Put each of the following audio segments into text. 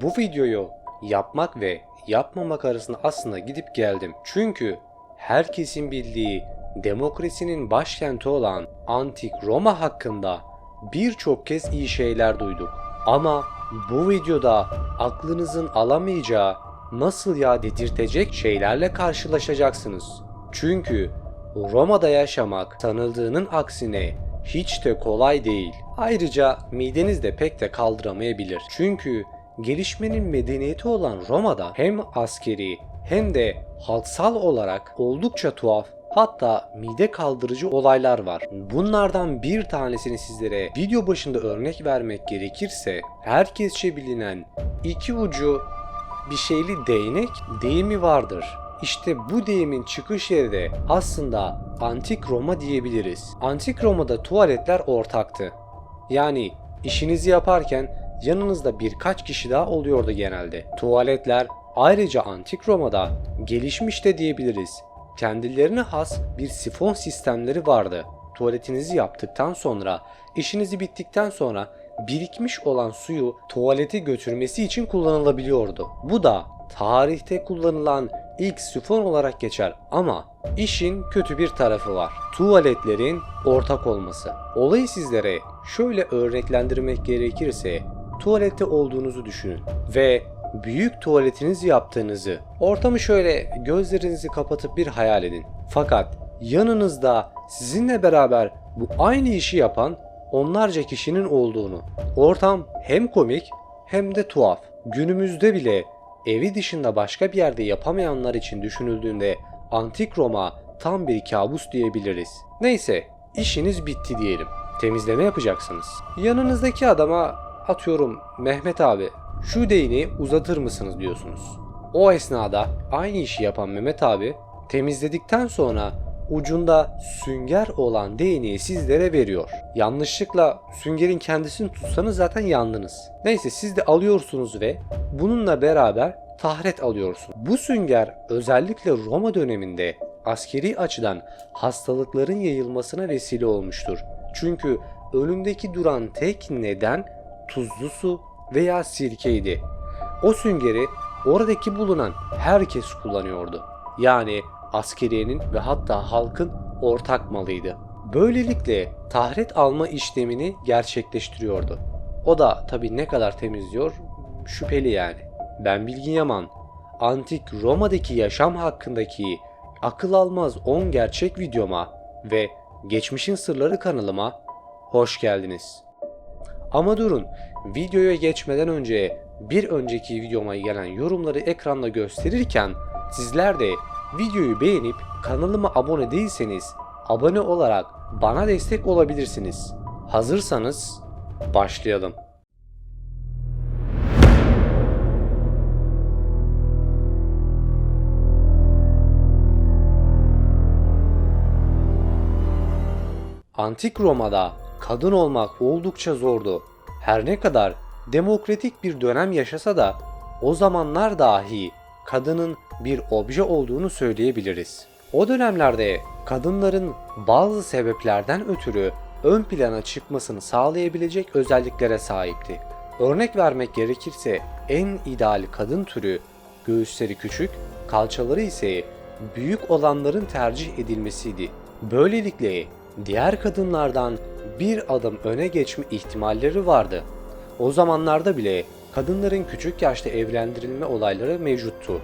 Bu videoyu yapmak ve yapmamak arasında aslında gidip geldim. Çünkü herkesin bildiği demokrasinin başkenti olan Antik Roma hakkında birçok kez iyi şeyler duyduk. Ama bu videoda aklınızın alamayacağı nasıl ya dedirtecek şeylerle karşılaşacaksınız. Çünkü Roma'da yaşamak sanıldığının aksine hiç de kolay değil. Ayrıca mideniz de pek de kaldıramayabilir. Çünkü gelişmenin medeniyeti olan Roma'da hem askeri hem de halksal olarak oldukça tuhaf hatta mide kaldırıcı olaylar var. Bunlardan bir tanesini sizlere video başında örnek vermek gerekirse herkesçe bilinen iki ucu bir şeyli değnek deyimi vardır. İşte bu deyimin çıkış yeri de aslında Antik Roma diyebiliriz. Antik Roma'da tuvaletler ortaktı. Yani işinizi yaparken yanınızda birkaç kişi daha oluyordu genelde. Tuvaletler ayrıca Antik Roma'da gelişmiş de diyebiliriz. Kendilerine has bir sifon sistemleri vardı. Tuvaletinizi yaptıktan sonra, işinizi bittikten sonra birikmiş olan suyu tuvalete götürmesi için kullanılabiliyordu. Bu da tarihte kullanılan ilk sifon olarak geçer ama işin kötü bir tarafı var. Tuvaletlerin ortak olması. Olayı sizlere şöyle örneklendirmek gerekirse tuvalette olduğunuzu düşünün ve büyük tuvaletinizi yaptığınızı, ortamı şöyle gözlerinizi kapatıp bir hayal edin. Fakat yanınızda sizinle beraber bu aynı işi yapan onlarca kişinin olduğunu. Ortam hem komik hem de tuhaf. Günümüzde bile evi dışında başka bir yerde yapamayanlar için düşünüldüğünde antik Roma tam bir kabus diyebiliriz. Neyse, işiniz bitti diyelim. Temizleme yapacaksınız. Yanınızdaki adama atıyorum Mehmet abi şu değneği uzatır mısınız diyorsunuz. O esnada aynı işi yapan Mehmet abi temizledikten sonra ucunda sünger olan değneği sizlere veriyor. Yanlışlıkla süngerin kendisini tutsanız zaten yandınız. Neyse siz de alıyorsunuz ve bununla beraber tahret alıyorsunuz. Bu sünger özellikle Roma döneminde askeri açıdan hastalıkların yayılmasına vesile olmuştur. Çünkü önündeki duran tek neden tuzlu su veya sirkeydi. O süngeri oradaki bulunan herkes kullanıyordu. Yani askeriyenin ve hatta halkın ortak malıydı. Böylelikle tahret alma işlemini gerçekleştiriyordu. O da tabi ne kadar temizliyor şüpheli yani. Ben Bilgin Yaman. Antik Roma'daki yaşam hakkındaki akıl almaz 10 gerçek videoma ve Geçmişin Sırları kanalıma hoş geldiniz. Ama durun, videoya geçmeden önce bir önceki videoma gelen yorumları ekranda gösterirken sizler de videoyu beğenip kanalıma abone değilseniz abone olarak bana destek olabilirsiniz. Hazırsanız başlayalım. Antik Roma'da kadın olmak oldukça zordu. Her ne kadar demokratik bir dönem yaşasa da o zamanlar dahi kadının bir obje olduğunu söyleyebiliriz. O dönemlerde kadınların bazı sebeplerden ötürü ön plana çıkmasını sağlayabilecek özelliklere sahipti. Örnek vermek gerekirse en ideal kadın türü göğüsleri küçük, kalçaları ise büyük olanların tercih edilmesiydi. Böylelikle diğer kadınlardan bir adım öne geçme ihtimalleri vardı. O zamanlarda bile kadınların küçük yaşta evlendirilme olayları mevcuttu.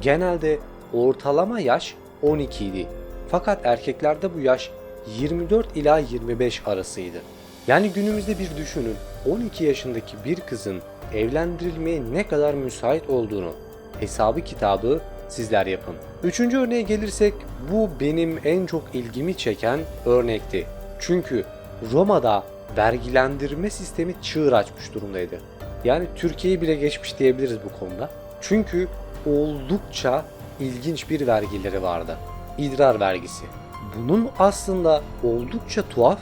Genelde ortalama yaş 12 idi. Fakat erkeklerde bu yaş 24 ila 25 arasıydı. Yani günümüzde bir düşünün 12 yaşındaki bir kızın evlendirilmeye ne kadar müsait olduğunu. Hesabı kitabı sizler yapın. Üçüncü örneğe gelirsek bu benim en çok ilgimi çeken örnekti. Çünkü Roma'da vergilendirme sistemi çığır açmış durumdaydı. Yani Türkiye'yi bile geçmiş diyebiliriz bu konuda. Çünkü oldukça ilginç bir vergileri vardı. İdrar vergisi. Bunun aslında oldukça tuhaf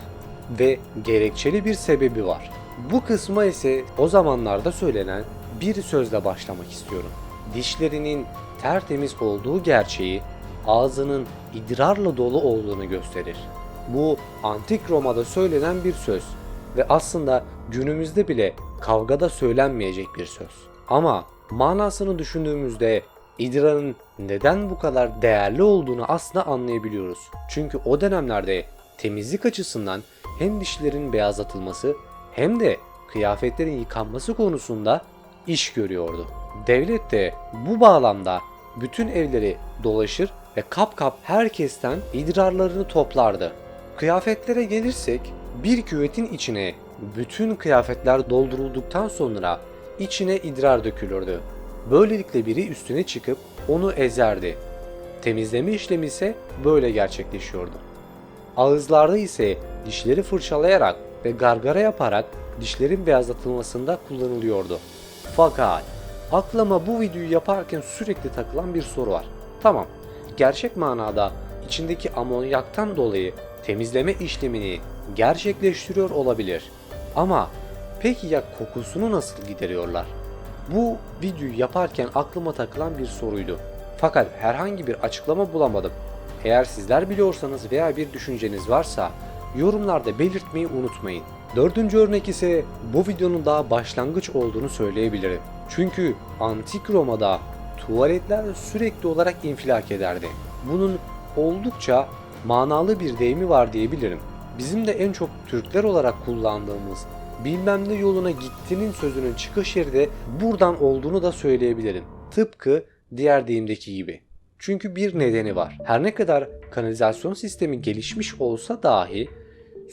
ve gerekçeli bir sebebi var. Bu kısma ise o zamanlarda söylenen bir sözle başlamak istiyorum. Dişlerinin tertemiz olduğu gerçeği ağzının idrarla dolu olduğunu gösterir. Bu antik Roma'da söylenen bir söz ve aslında günümüzde bile kavgada söylenmeyecek bir söz. Ama manasını düşündüğümüzde idrarın neden bu kadar değerli olduğunu aslında anlayabiliyoruz. Çünkü o dönemlerde temizlik açısından hem dişlerin beyazlatılması hem de kıyafetlerin yıkanması konusunda iş görüyordu. Devlet de bu bağlamda bütün evleri dolaşır ve kap kap herkesten idrarlarını toplardı. Kıyafetlere gelirsek bir küvetin içine bütün kıyafetler doldurulduktan sonra içine idrar dökülürdü. Böylelikle biri üstüne çıkıp onu ezerdi. Temizleme işlemi ise böyle gerçekleşiyordu. Ağızlarda ise dişleri fırçalayarak ve gargara yaparak dişlerin beyazlatılmasında kullanılıyordu. Fakat aklıma bu videoyu yaparken sürekli takılan bir soru var. Tamam, gerçek manada içindeki amonyaktan dolayı temizleme işlemini gerçekleştiriyor olabilir. Ama peki ya kokusunu nasıl gideriyorlar? Bu videoyu yaparken aklıma takılan bir soruydu. Fakat herhangi bir açıklama bulamadım. Eğer sizler biliyorsanız veya bir düşünceniz varsa yorumlarda belirtmeyi unutmayın. Dördüncü örnek ise bu videonun daha başlangıç olduğunu söyleyebilirim. Çünkü antik Roma'da tuvaletler sürekli olarak infilak ederdi. Bunun oldukça manalı bir deyimi var diyebilirim. Bizim de en çok Türkler olarak kullandığımız bilmem ne yoluna gittinin sözünün çıkış yeri de buradan olduğunu da söyleyebilirim. Tıpkı diğer deyimdeki gibi. Çünkü bir nedeni var. Her ne kadar kanalizasyon sistemi gelişmiş olsa dahi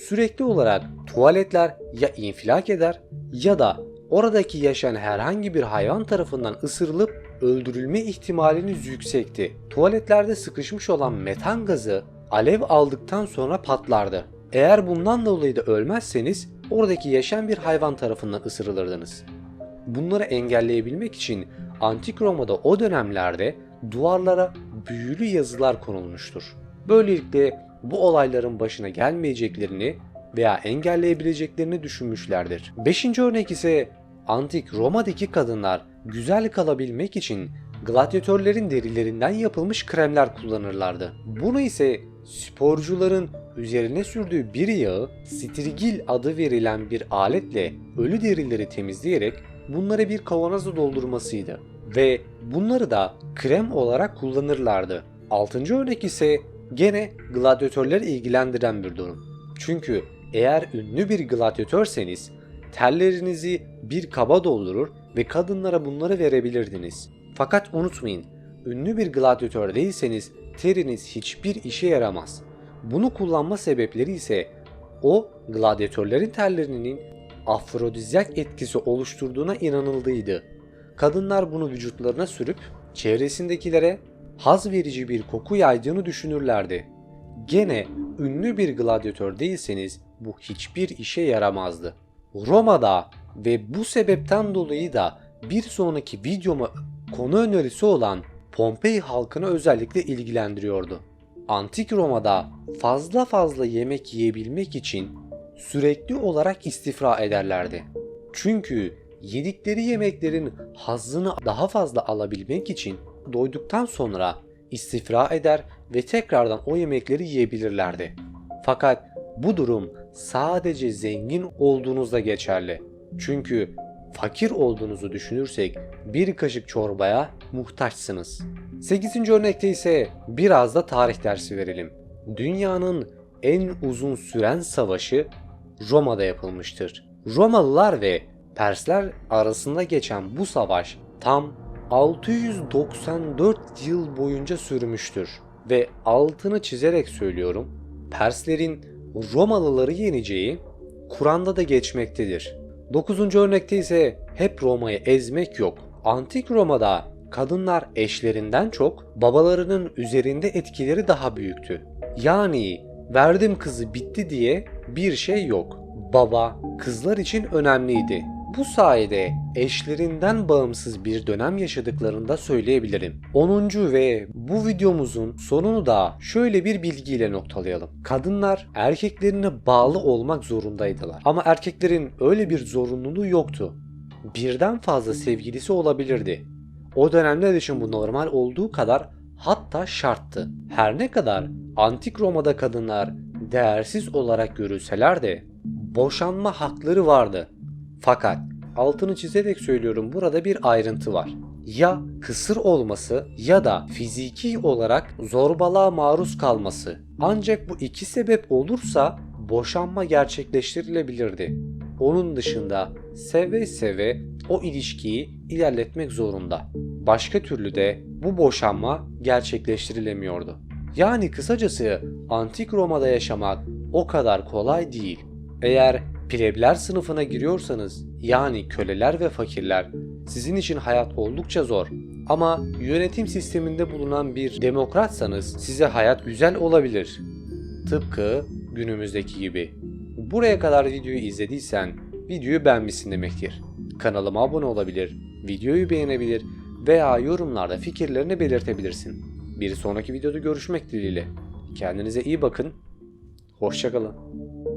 sürekli olarak tuvaletler ya infilak eder ya da oradaki yaşayan herhangi bir hayvan tarafından ısırılıp öldürülme ihtimaliniz yüksekti. Tuvaletlerde sıkışmış olan metan gazı alev aldıktan sonra patlardı. Eğer bundan dolayı da ölmezseniz oradaki yaşayan bir hayvan tarafından ısırılırdınız. Bunları engelleyebilmek için Antik Roma'da o dönemlerde duvarlara büyülü yazılar konulmuştur. Böylelikle bu olayların başına gelmeyeceklerini veya engelleyebileceklerini düşünmüşlerdir. Beşinci örnek ise Antik Roma'daki kadınlar güzel kalabilmek için gladyatörlerin derilerinden yapılmış kremler kullanırlardı. Bunu ise sporcuların üzerine sürdüğü bir yağı strigil adı verilen bir aletle ölü derileri temizleyerek bunları bir kavanoza doldurmasıydı. Ve bunları da krem olarak kullanırlardı. Altıncı örnek ise gene gladyatörleri ilgilendiren bir durum. Çünkü eğer ünlü bir gladyatörseniz terlerinizi bir kaba doldurur ve kadınlara bunları verebilirdiniz. Fakat unutmayın, ünlü bir gladyatör değilseniz teriniz hiçbir işe yaramaz. Bunu kullanma sebepleri ise o gladyatörlerin terlerinin afrodizyak etkisi oluşturduğuna inanıldığıydı. Kadınlar bunu vücutlarına sürüp çevresindekilere haz verici bir koku yaydığını düşünürlerdi. Gene ünlü bir gladyatör değilseniz bu hiçbir işe yaramazdı. Roma'da ve bu sebepten dolayı da bir sonraki videoma konu önerisi olan Pompei halkını özellikle ilgilendiriyordu. Antik Roma'da fazla fazla yemek yiyebilmek için sürekli olarak istifra ederlerdi. Çünkü yedikleri yemeklerin hazzını daha fazla alabilmek için doyduktan sonra istifra eder ve tekrardan o yemekleri yiyebilirlerdi. Fakat bu durum sadece zengin olduğunuzda geçerli. Çünkü fakir olduğunuzu düşünürsek bir kaşık çorbaya muhtaçsınız. 8. örnekte ise biraz da tarih dersi verelim. Dünyanın en uzun süren savaşı Roma'da yapılmıştır. Romalılar ve Persler arasında geçen bu savaş tam 694 yıl boyunca sürmüştür ve altını çizerek söylüyorum. Perslerin Romalıları yeneceği Kur'an'da da geçmektedir. 9. örnekte ise hep Roma'yı ezmek yok. Antik Roma'da kadınlar eşlerinden çok babalarının üzerinde etkileri daha büyüktü. Yani verdim kızı bitti diye bir şey yok. Baba kızlar için önemliydi. Bu sayede eşlerinden bağımsız bir dönem yaşadıklarını da söyleyebilirim. 10. ve bu videomuzun sonunu da şöyle bir bilgiyle noktalayalım. Kadınlar erkeklerine bağlı olmak zorundaydılar. Ama erkeklerin öyle bir zorunluluğu yoktu. Birden fazla sevgilisi olabilirdi. O dönemler için bu normal olduğu kadar hatta şarttı. Her ne kadar antik Roma'da kadınlar değersiz olarak görülseler de boşanma hakları vardı. Fakat altını çizerek söylüyorum burada bir ayrıntı var. Ya kısır olması ya da fiziki olarak zorbalığa maruz kalması. Ancak bu iki sebep olursa boşanma gerçekleştirilebilirdi. Onun dışında seve seve o ilişkiyi ilerletmek zorunda. Başka türlü de bu boşanma gerçekleştirilemiyordu. Yani kısacası antik Roma'da yaşamak o kadar kolay değil. Eğer plebler sınıfına giriyorsanız yani köleler ve fakirler sizin için hayat oldukça zor. Ama yönetim sisteminde bulunan bir demokratsanız size hayat güzel olabilir. Tıpkı günümüzdeki gibi. Buraya kadar videoyu izlediysen videoyu beğenmişsin demektir. Kanalıma abone olabilir, videoyu beğenebilir veya yorumlarda fikirlerini belirtebilirsin. Bir sonraki videoda görüşmek dileğiyle. Kendinize iyi bakın. Hoşçakalın.